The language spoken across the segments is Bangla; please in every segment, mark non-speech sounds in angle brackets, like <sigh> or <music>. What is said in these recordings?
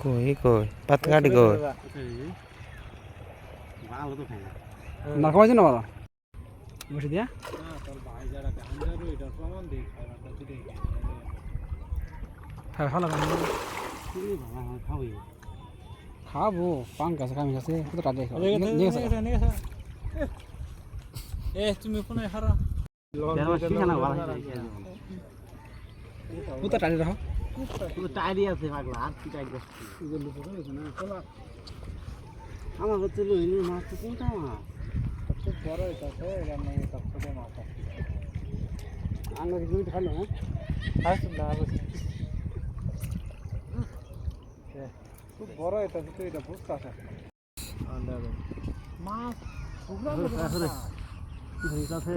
কই কই পাত কই না খাওয়াইছে না বাবা বসে দিয়া হ্যাঁ ভালো খাব পান কাছে কামি কাছে কত টাকা এ তুমি কোনে হারা কত টাকা রাখো। টাইরি আছে পাগলা আর কি টাইরি আমার হচ্ছে লইনি মাছ তো কোনটা মাছ? খুব বড় হইতাছে রান্না এটা ছোট মাছ আমরা কি জমিতে খাইলো হ্যাঁ? খুব বড় হইতাছে তুই এটা বুঝতে আসা মাছ আছে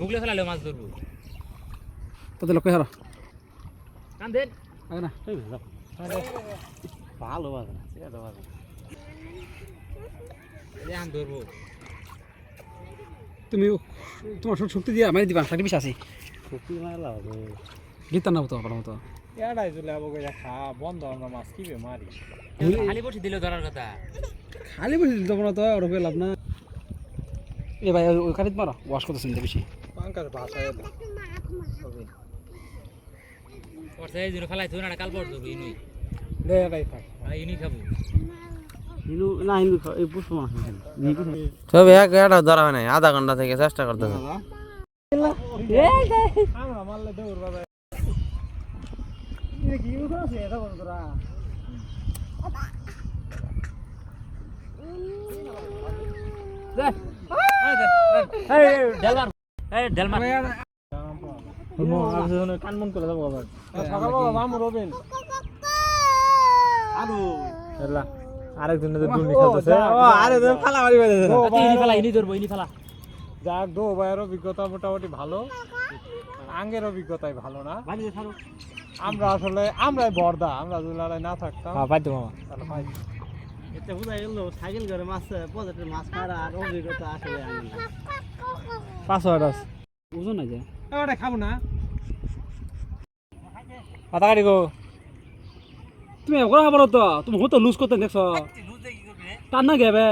ভুগলে ফেলালে মাছ ধরবো তোদের লোক হারা কান দেন আগে না ভালো তুমি তোমার শক্তি দিয়া মারি দিবা সাকি বিশ আছে সত্যি মারলা হবে গীতা না তো ভালো মতো। এড়াই চলে আবো কইরা খা বন্ধ আমরা মাছ কিবে মারি খালি বসে দিলে ধরার কথা। খালি বসে দিতে পারো তো ওরা করে লাভ না। এ ভাই ওই কাটিত মারো ওয়াশ করতেছেন তো বেশি। পাঙ্কার ভাষায় করছে এই জন্য ফেলাই না কাল পর ধরবো ইনুই। দে এড়াই থাক। আর ইনুই খাব। হিন্দু না এই পুষ্প মাছ একটা ধরা হয় নাই আধা ঘণ্টা থেকে চেষ্টা করতেছে। কানমন করে। যাব আবার সকালবেলা মামু রবেন। আরও। এলা দুর্নি খাইতেছে। ও আরে ফালা মারি বাইতেছে ইনি ফেলা ইনি ধরবো ইনি ফেলা। যাক দো ভাইয়ের অভিজ্ঞতা মোটামুটি ভালো। আঙ্গের অভিজ্ঞতাই ভালো না। আমরা আসলে আমরাই বর্দা আমরা জুলারাই না থাকতাম। হ্যাঁ পাইতো মামা। তাহলে পাই এতে বোঝা গেল সাইকেল করে মাছ মাছ মারা আর অভিজ্ঞতা আসলে আমি না পাসওয়ার্ড আছে। ওজন না যে ওটা খাব না। পাতা কাটি গো। তুমি একবার খাবার তো তুমি হতো লুজ করতে দেখছ। টান না গেবে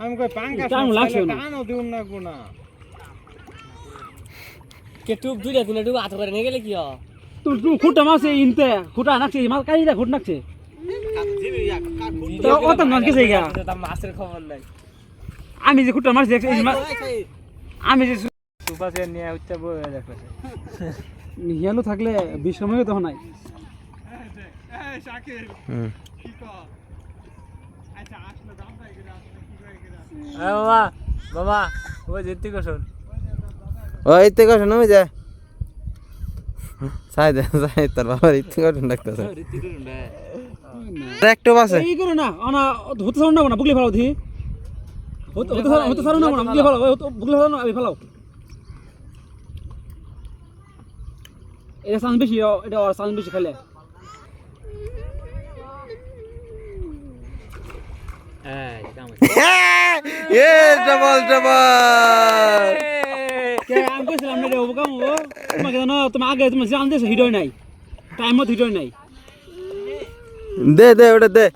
আমি কই পাঙ্কা টান লাগছে না। টানও দিউন না গো কে টুক দুইটা তুলে টুক হাত করে নিয়ে গেলে কি হয় তুমি তুমি খুঁটা মাছ ইনতে খুঁটা নাকছে মাছ কাই দা খুঁট নাকছে তো অত নাকি সেই গা তার মাছের খবর নাই আমি যে খুঁটা মাছ দেখছি আমি যে নিয়ে বয়ে হিয়ালো থাকলে বিশ সময় তখন নাই হুম বাবা বাবা ও যেতে কোশন ওই ইতে কষ্ট নই যায় সাই দে সাই তোর বাবার ইতে কষ্ট ডাকতেছে। একটু আছে এই করে না আনা হতে সারো না না বুগলি ফেলাও দি হতে হতে সারো হতে সারো না না বুগলি ফেলাও হতে- ফেলাও না আমি ফেলাও। এটা সাউন্ড বেশি এটা সাউন্ড বেশি খেলে এই কাম এ ডবল <laughs> ডবল কে আমি কইছিলাম না রে ও ও তোমাকে জানো তুমি আগে তুমি জান দেছো হিরো নাই। টাইমত হিরো নাই। দে দে ওটা দে।